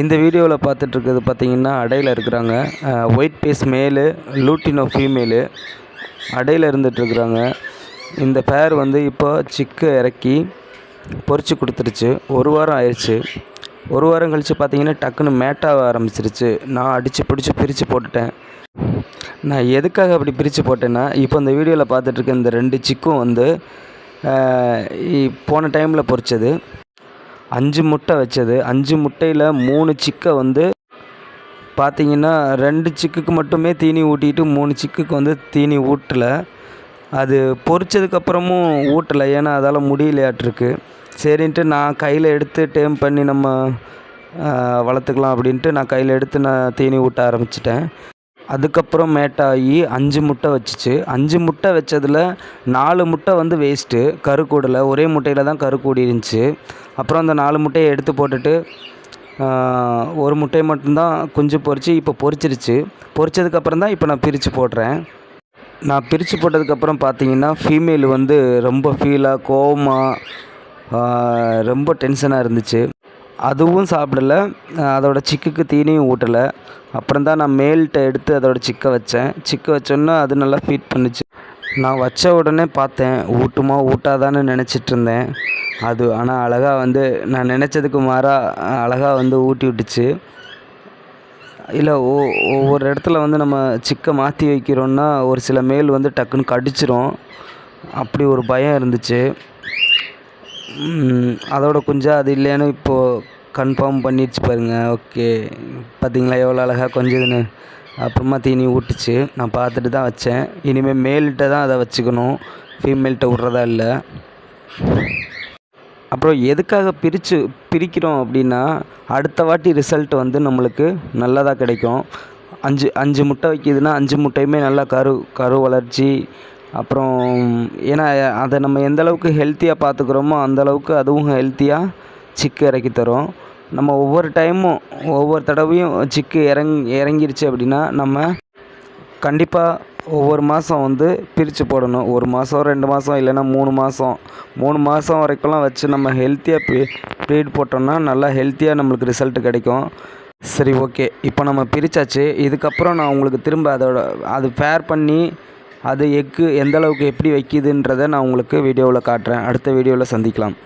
இந்த வீடியோவில் பார்த்துட்ருக்கிறது பார்த்திங்கன்னா அடையில் இருக்கிறாங்க. White face male lutino female அடையில் இருந்துகிட்ருக்குறாங்க இந்த பேர் வந்து இப்போ சிக்கு இறக்கி பொரிச்சு கொடுத்துருச்சு. ஒரு வாரம் ஆயிடுச்சு ஒரு வாரம் கழித்து பார்த்தீங்கன்னா டக்குன்னு மேட்டாக ஆரம்பிச்சிருச்சு. நான் அடித்து பிடிச்சி பிரித்து போட்டுட்டேன். நான் எதுக்காக அப்படி பிரித்து போட்டேன்னா இப்போ இந்த வீடியோவில் பார்த்துட்ருக்க இந்த ரெண்டு சிக்கும் வந்து இ- போன டைமில் பொரிச்சது. அஞ்சு முட்டை வச்சது. அஞ்சு முட்டையில் மூணு சிக்கை வந்து பார்த்தீங்கன்னா ரெண்டு சிக்குக்கு மட்டுமே தீனி ஊட்டிட்டு மூணு சிக்குக்கு வந்து தீனி ஊட்டலை. அது பொரிச்சதுக்கப்புறமும் ஊட்டலை. ஏன்னா அதால் முடியலையாட்டிருக்கு சரின்ட்டு நான் கையில் எடுத்து டேம் பண்ணி நம்ம வளர்த்துக்கலாம் அப்படின்ட்டு நான் கையில் எடுத்து நான் தீனி ஊட்ட ஆரம்பிச்சிட்டேன். அதுக்கப்புறம் மேட்டாகி அஞ்சு முட்டை வச்சுச்சு. அஞ்சு முட்டை வச்சதில் நாலு முட்டை வந்து வேஸ்ட்டு கரு கூடலை. ஒரே முட்டையில் தான் கரு கூடி இருந்துச்சு. அப்புறம் அந்த நாலு முட்டையை எடுத்து போட்டுட்டு ஒரு முட்டையை மட்டும்தான் குஞ்சு பொறிச்சு இப்போ பொரிச்சிருச்சு பொரிச்சதுக்கப்புறம் தான் இப்போ நான் பிரித்து போடுறேன். நான் பிரித்து போட்டதுக்கப்புறம் பார்த்தீங்கன்னா ஃபீமேல் வந்து ரொம்ப ஃபீலாக கோவமாக ரொம்ப டென்ஷனாக இருந்துச்சு. அதுவும் சாப்பிடல. அதோட சிக்குக்கு தீனியும் ஊட்டலை. அப்புறம் தான் நான் மேல்கிட்ட எடுத்து அதோட சிக்கை வச்சேன். சிக்கை வச்சோன்னே அது நல்லா ஃபீட் பண்ணுச்சு. நான் வச்ச உடனே பார்த்தேன் ஊட்டுமா ஊட்டாதான்னு நினச்சிட்டு இருந்தேன். அது ஆனால் அழகாக வந்து நான் நினச்சதுக்கு மாறாக அழகாக வந்து ஊட்டி விட்டுச்சு. இல்லை ஒ ஒவ்வொரு இடத்துல வந்து நம்ம சிக்கை மாற்றி வைக்கிறோன்னா ஒரு சில மேல் வந்து டக்குன்னு கடிச்சிரும். அப்படி ஒரு பயம் இருந்துச்சு. அதோட குஞ்சாக அது இல்லைன்னு இப்போது கன்ஃபார்ம் பண்ணிடுச்சு பாருங்கள் ஓகே பார்த்தீங்களா எவ்வளோ அழகாக கொஞ்சதுன்னு. அப்புறமா தீனி ஊட்டுச்சு. நான் பார்த்துட்டு தான் வச்சேன். இனிமேல் மேல்கிட்ட தான் அதை வச்சுக்கணும். ஃபீமேல்கிட்ட விட்றதா இல்லை. அப்புறம் எதுக்காக பிரித்து பிரிக்கிறோம் அப்படின்னா அடுத்த வாட்டி ரிசல்ட் வந்து நம்மளுக்கு நல்லதாக கிடைக்கும். அஞ்சு அஞ்சு முட்டை வைக்கிதுன்னா அஞ்சு முட்டையுமே நல்லா கரு கரு வளர்ச்சி அப்புறம் ஏன்னா அதை நம்ம எந்த அளவுக்கு ஹெல்த்தியாக பார்த்துக்குறோமோ அந்த அளவுக்கு அதுவும் ஹெல்த்தியாக சிக்கு இறக்கி தரும். நம்ம ஒவ்வொரு டைமும் ஒவ்வொரு தடவையும் சிக்கு இறங் இறங்கிருச்சு அப்படின்னா நம்ம கண்டிப்பாக ஒவ்வொரு மாதம் வந்து பிரித்து போடணும். ஒரு மாதம் ரெண்டு மாதம் இல்லைன்னா மூணு மாதம் மூணு மாதம் வரைக்கும்லாம் வச்சு நம்ம ஹெல்த்தியாக ப்ரீ ப்ரீட் போட்டோம்னா நல்லா ஹெல்த்தியாக நம்மளுக்கு ரிசல்ட் கிடைக்கும். சரி ஓகே இப்போ நம்ம பிரித்தாச்சு இதுக்கப்புறம் நான் உங்களுக்கு திரும்ப அதோட அது ஃபேர் பண்ணி அது எக்கு எந்தளவுக்கு எப்படி வைக்கிதுன்றதை நான் உங்களுக்கு வீடியோவில் காட்டுறேன். அடுத்த வீடியோவில் சந்திக்கலாம்.